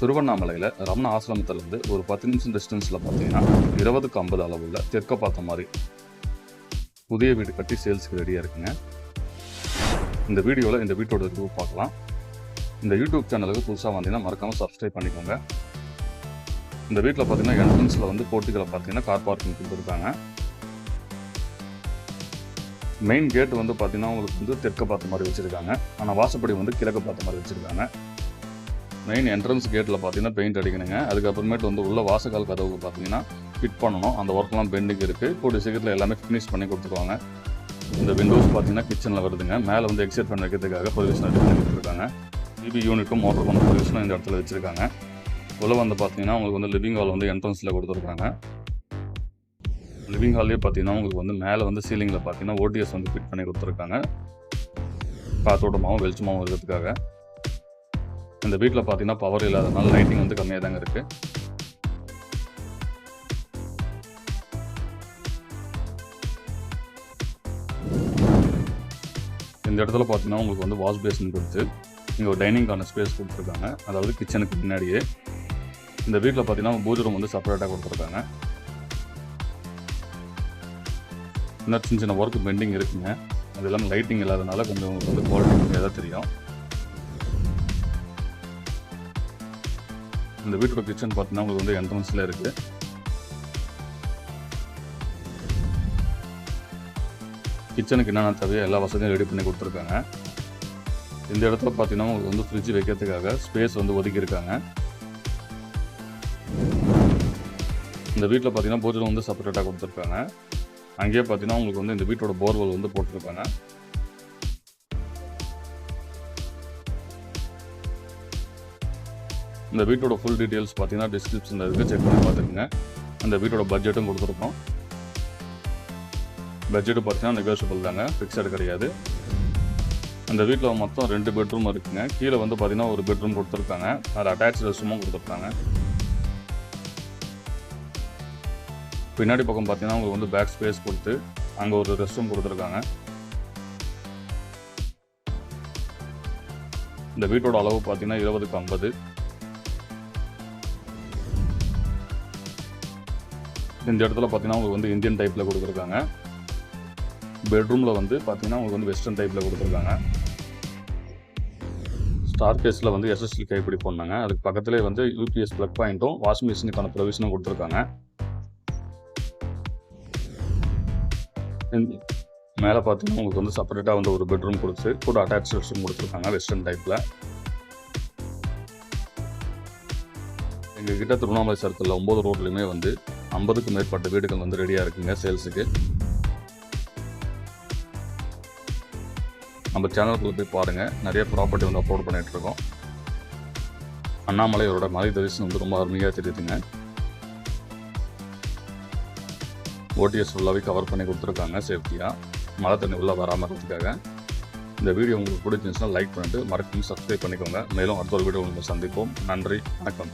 திருவண்ணாமலையில் ரமண ஆசிரமத்திலேருந்து ஒரு பத்து நிமிஷம் டிஸ்டன்ஸில் பார்த்தீங்கன்னா இருபதுக்கு ஐம்பது அளவுள்ள தெற்க பார்த்த மாதிரி புதிய வீடு கட்டி சேல்ஸுக்கு ரெடியாக இருக்குங்க. இந்த வீடியோவில் இந்த வீட்டோட ரிவ்யூ பார்க்கலாம். இந்த யூடியூப் சேனலுக்கு புதுசாக வந்தீங்கன்னா மறக்காமல் சப்ஸ்கிரைப் பண்ணிக்கோங்க. இந்த வீட்டில் பார்த்தீங்கன்னா என்ட்ரன்ஸில் வந்து போர்ட்டிகளை பார்த்தீங்கன்னா கார் பார்க்கிங் கொடுத்துருக்காங்க. மெயின் கேட் வந்து பார்த்தீங்கன்னா உங்களுக்கு வந்து தெற்க பார்த்த மாதிரி வச்சுருக்காங்க. ஆனால் வாசப்படி வந்து கிழக்க பார்த்த மாதிரி வச்சுருக்காங்க. மெயின் என்ட்ரன்ஸ் கேட்டில் பார்த்தீங்கன்னா பெயிண்ட் அடிக்கணுங்க. அதுக்கப்புறமேட்டு வந்து உள்ள வாசக்கால் கதவுக்கு பார்த்தீங்கன்னா ஃபிட் பண்ணணும். அந்த ஒர்க்லாம் பெண்டிங் இருக்குது கூடிய சீக்கிரத்தில் எல்லாமே ஃபினிஷ் பண்ணி கொடுத்துருவாங்க. இந்த விண்டோஸ் பார்த்தீங்கன்னா கிச்சனில் வருதுங்க. மேலே வந்து எக்ஸைட் பண்ண வைக்கிறதுக்காக பொசிஷன் ரெடி பண்ணி கொடுத்துருக்காங்க பிபி யூனிட்டும் மோட்டர் பண்ண பொசிஷனும் இந்த இடத்துல வச்சுருக்காங்க. உள்ள வந்து பார்த்தீங்கன்னா உங்களுக்கு வந்து லிவிங் ஹால் வந்து என்ட்ரன்ஸில் கொடுத்துருக்காங்க. லிவிங் ஹால்லேயே பார்த்தீங்கன்னா உங்களுக்கு வந்து மேலே வந்து சீலிங்கில் பார்த்தீங்கன்னா ஓடிஎஸ் வந்து ஃபிட் பண்ணி கொடுத்துருக்காங்க. காத்தோட்டமாகவும் வெளிச்சமாகவும் இருக்கிறதுக்காக. இந்த வீட்டில் பார்த்தீங்கன்னா பவர் இல்லாதனால லைட்டிங் வந்து கம்மியாக தாங்க இருக்குது இந்த இடத்துல பார்த்தீங்கன்னா உங்களுக்கு வந்து வாஷ் பேசின் கொடுத்து இங்கே ஒரு டைனிங்கான ஸ்பேஸ் கொடுத்துருக்காங்க. அதாவது கிச்சனுக்கு பின்னாடியே. இந்த வீட்டில் பார்த்தீங்கன்னா பூஜை ரூம் வந்து செப்பரேட்டாக கொடுத்துருக்காங்க. இன்னும் சின்ன சின்ன ஒர்க் பெண்டிங் இருக்குங்க. அது இல்லாமல் லைட்டிங் இல்லாதனால கொஞ்சம் உங்களுக்கு வந்து குவாலிட்டி கம்மியாக தான் தெரியும். இந்த வீட்டோட கிச்சன் பார்த்தீங்கன்னா உங்களுக்கு வந்து என்ட்ரன்ஸில் இருக்குது கிச்சனுக்கு என்னென்ன தேவையோ எல்லா வசதியும் ரெடி பண்ணி கொடுத்துருக்காங்க. இந்த இடத்துல பார்த்தீங்கன்னா உங்களுக்கு வந்து ஃப்ரிட்ஜ் வைக்கிறதுக்காக ஸ்பேஸ் வந்து ஒதுக்கியிருக்காங்க. இந்த வீட்டில் பார்த்தீங்கன்னா பூஜை வந்து செப்பரேட்டாக கொடுத்துருக்காங்க. அங்கேயே பார்த்தீங்கன்னா உங்களுக்கு வந்து இந்த வீட்டோட போர்வெல் வந்து போட்டிருக்காங்க. இந்த வீட்டோட ஃபுல் டீட்டெயில்ஸ் பார்த்தீங்கன்னா டிஸ்கிரிப்ஷனில் இருக்குது செக் பண்ணி பார்த்துக்குங்க. அந்த வீட்டோட பட்ஜெட்டும் கொடுத்துருக்கோம். பட்ஜெட்டு பார்த்தீங்கன்னா நெகோஷியபிள் தாங்க. ஃபிக்ஸடு கிடையாது. அந்த வீட்டில் மொத்தம் ரெண்டு பெட்ரூம் இருக்குங்க. கீழே வந்து பார்த்தீங்கன்னா ஒரு பெட்ரூம் கொடுத்துருக்காங்க. அது அட்டாச் ரெஸ்ட்ரூமும் கொடுத்துருக்காங்க. பின்னாடி பக்கம் பார்த்தீங்கன்னா உங்களுக்கு வந்து பேக் ஸ்பேஸ் கொடுத்து அங்கே ஒரு ரெஸ்ட் ரூம் கொடுத்துருக்காங்க. இந்த வீட்டோட அளவு பார்த்தீங்கன்னா இருபதுக்கு ஐம்பது. இந்த இடத்துல பார்த்தீங்கன்னா உங்களுக்கு வந்து இந்தியன் டைப்பில் கொடுத்துருக்காங்க. பெட்ரூமில் வந்து பார்த்தீங்கன்னா உங்களுக்கு வந்து வெஸ்டர்ன் டைப்பில் கொடுத்துருக்காங்க. ஸ்டார் கேஸில் வந்து எஸ்எஸ்டி கைப்பிடி பண்ணாங்க அதுக்கு பக்கத்துலேயே வந்து யூபிஎஸ் ப்ளக் பாயிண்ட்டும் வாஷிங் மிஷினுக்கான ப்ரொவிஷனும் கொடுத்துருக்காங்க. மேலே பார்த்தீங்கன்னா உங்களுக்கு வந்து செப்பரேட்டாக வந்து ஒரு பெட்ரூம் கொடுத்து கூட அட்டாச் ரெஸ்ட்ரூம் கொடுத்துருக்காங்க வெஸ்டர்ன் டைப்பில் எங்கள் கிட்ட திருவண்ணாமலை சரத்தில் ஒம்பது ரோட்லையுமே வந்து ஐம்பதுக்கு மேற்பட்ட வீடுகள் வந்து ரெடியாக இருக்குங்க சேல்ஸுக்கு நம்ம சேனலுக்குள்ள போய் பாருங்கள் நிறைய ப்ராப்பர்ட்டி வந்து அப்லோட் பண்ணிகிட்ருக்கோம் அண்ணாமலையோட மலை தரிசனம் வந்து ரொம்ப அருமையாக தெரியுதுங்க. ஓடிஎஸ் ஃபுல்லாகவே கவர் பண்ணி கொடுத்துருக்காங்க சேஃப்டியாக மழை தண்ணி உள்ளே வராமல் இருக்கிறதுக்காக. இந்த வீடியோ உங்களுக்கு பிடிச்சிருந்துச்சுன்னா லைக் பண்ணிட்டு மறக்காம சப்ஸ்கிரைப் பண்ணிக்கோங்க. மேலும் அடுத்த ஒரு வீடியோ உங்களுக்கு சந்திப்போம். நன்றி வணக்கம்.